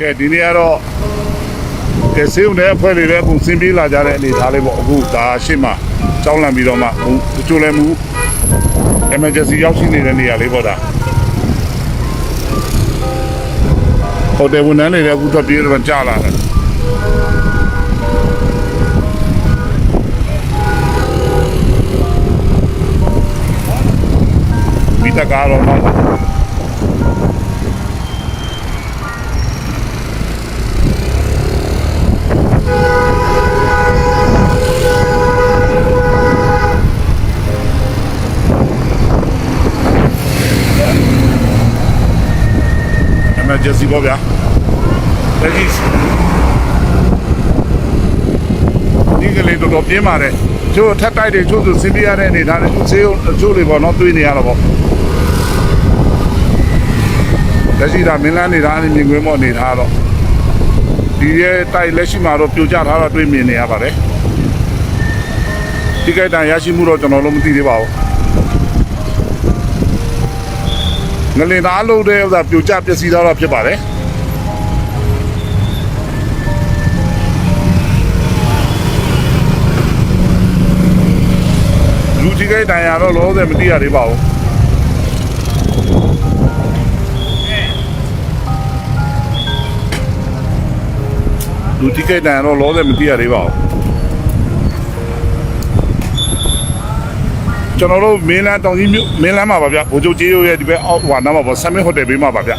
ကဲဒီနေ့ကတော့ကဲစေုံတဲ့အဖွဲ့တွေလည်းအခုစင်ပြေးလာကြတဲ့အနေထားလေးပေါ့အခုဒါရှေ့မှာကြောင်းလန့်ပြီးတော့မှဟိုတချို့လည်းမူ emergency ရောက်ရှိနေတဲ့နေရာလေးပေါ့ဒါဟိုတယ်ဝန်ထမ်းတွေလည်းအခုထွက်ပြေးတော့ကြာလာတယ်မိတကားတော့ တော့ emergency ပေါ့ဗျာလက်ကြီးဒီကလေးတော့ပြင်းပါတယ်ကျိုးထက်တိုက်တွေကျိုးသူစင်ပြရတဲ့အနေထားနဲ့ဆေးရုံကျိုးတွေပေါ့နော်တွေးနေရတော့ပေါ့လက်ရှိဒါမင်းလန်းနေတာအမြင်ကွင်းပေါ့နေထားတော့ဒီရဲ့တိုက်လက်ရှိမှာတော့ပြိုကျထားတော့တွေးမြင်နေရပါတယ်ဒီကိစ္စရရှိမှုတော့ကျွန်တော်တို့မသိသေးပါဘူး ငလင်သားလုံးတဲ့ဥစ္စာပြိုကျပျက်စီးသွားတော့ဖြစ်ပါတယ်လူကြီးကိတန်ရတော့လောဆယ်မသိရသေးပါဘူးလူကြီးကိတန်ရတော့လောဆယ်မသိရသေးပါဘူး ကျွန်တော်တို့မင်းလန်းတောင်ကြီးမြို့မင်းလန်းမှာပါဗျဗိုလ်ချုပ်ကြီးရဲ့ဒီဘက်အောက်ဟိုနားမှာပေါ့ဆမ်မင်းဟိုတယ်ဘေးမှာပါဗျ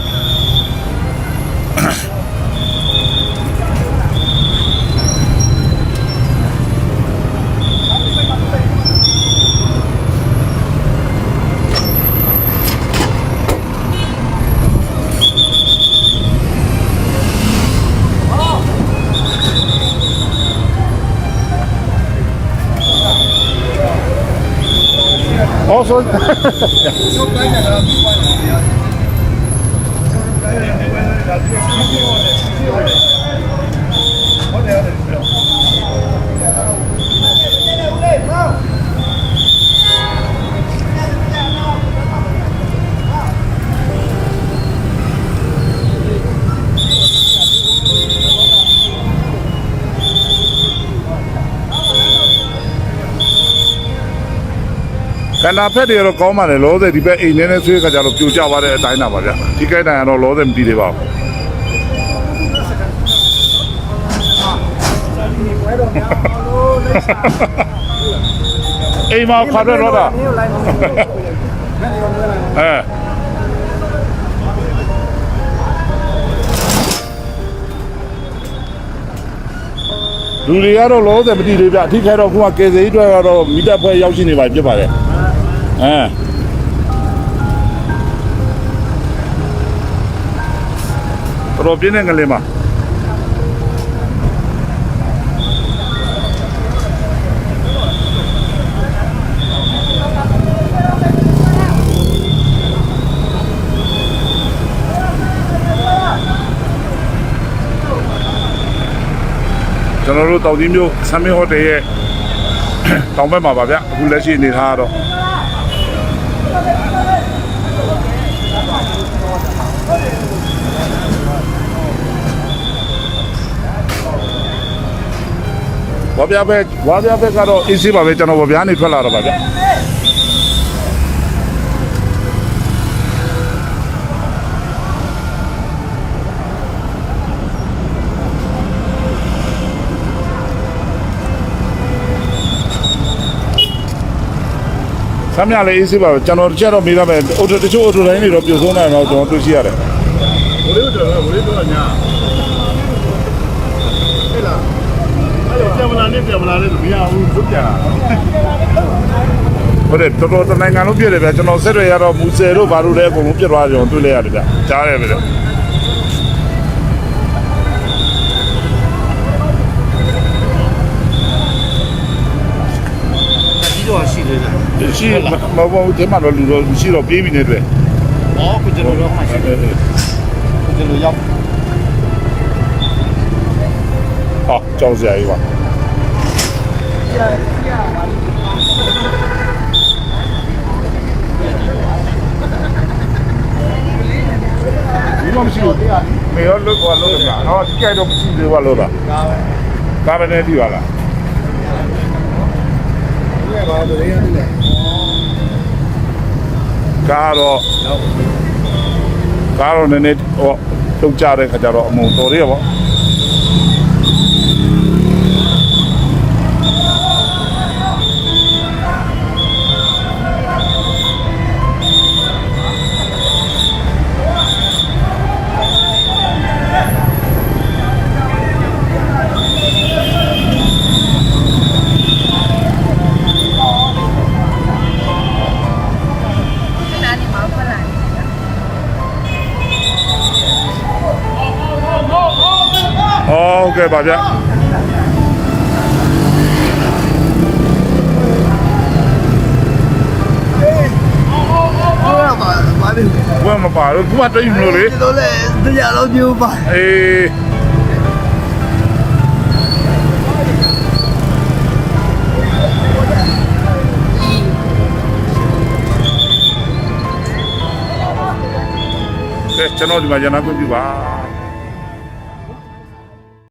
Also ကန္တာဖက်တွေကတော့ကောင်းပါလေလောဆယ်ဒီဘက်အိမ်ထဲနဲ့ဆွေးခါကြတော့ပြိုကျသွားတဲ့အတိုင်းတာပါဗျဒီကိတန်ကတော့လောဆယ်မပြီးသေးပါဘူးအိမ်မှာခါရတော့တာအဲလူတွေကတော့လောဆယ်မတည်သေးဗျအထိခဲတော့ခုကကေစေးအတွက်ကတော့မိတက်ဖွဲ့ရောက်ရှိနေပါဖြစ်ပါတယ် အဲတော်တော်ပြင်းတဲ့ငလင်ပါကျွန်တော်တို့တောင်ကြီးမြို့ဆမ်မင်းဟိုတယ်ရဲ့တောင်ဘက်မှာပါဗျအခုလက်ရှိအနေထားကတော့ ဝါပြဘက်ဝါပြဘက်ကတော့အေးဆေးပါပဲကျွန်တော်ဝါပြားနေထွက်လာတော့ပါဗျဆမ်းမြလည်းအေးဆေးပါပဲကျွန်တော်တစ်ချက်တော့မေးရမယ်အိုတိုတချို့အိုတိုတိုင်းတွေတော့ပြိုဆုံးနေတော့ကျွန်တော်တွေ့ရှိရတယ်ဘိုးလေးတို့ဘိုးလေးတို့ညာဟဲ့လားအဲ့ တော့ပြန်မလာနဲ့ပြန်မလာနဲ့မရဘူးသူပြန်လာဟုတ်တယ်တော်တော်တနိုင်ငံလုံးပြည့်တယ်ဗျကျွန်တော်ဆက်ရရတော့မူဆယ်တို့ဘာလို့လဲအကုန်လုံးပြည့်သွားကြအောင်တွေ့လဲရတယ်ဗျကြားရတယ်ဗျကြီးတော့ရှိသေးတယ်ရှိမဟုတ်ဘူးဒီမှာတော့လူတော့ရှိတော့ပြေးပြီနေတွေ့။အော်ကိုကျွန်တော်တို့မှရှိတယ်။ကိုကျွန်တော်ရောက်ဟောကြောက်စရာကြီးပါဒီ မှာတော့မရှိဘူးမေရောလွတ်သွားလို့လားဟောဒီကြိုက်တော့မရှိသေးဘူးလို့လားကားပဲကားပဲနဲ့ဒီပါလားဒီကဘာလို့လဲရတယ်လဲကားတော့ကားတော့နည်းနည်းဟောတုတ်ကြတဲ့ခါကျတော့အမုံတော်ရရပါ ဟုတ်ကဲ့ပါဗျဟုတ်ပါပါလေဘယ်မှာပါတော့ခုမှတိတ်မလို့လေဒီလိုလေတရားလုံးပြပါအေးကဲကျွန်တော်ဒီမှာရန်နာခွင့်ပြုပါ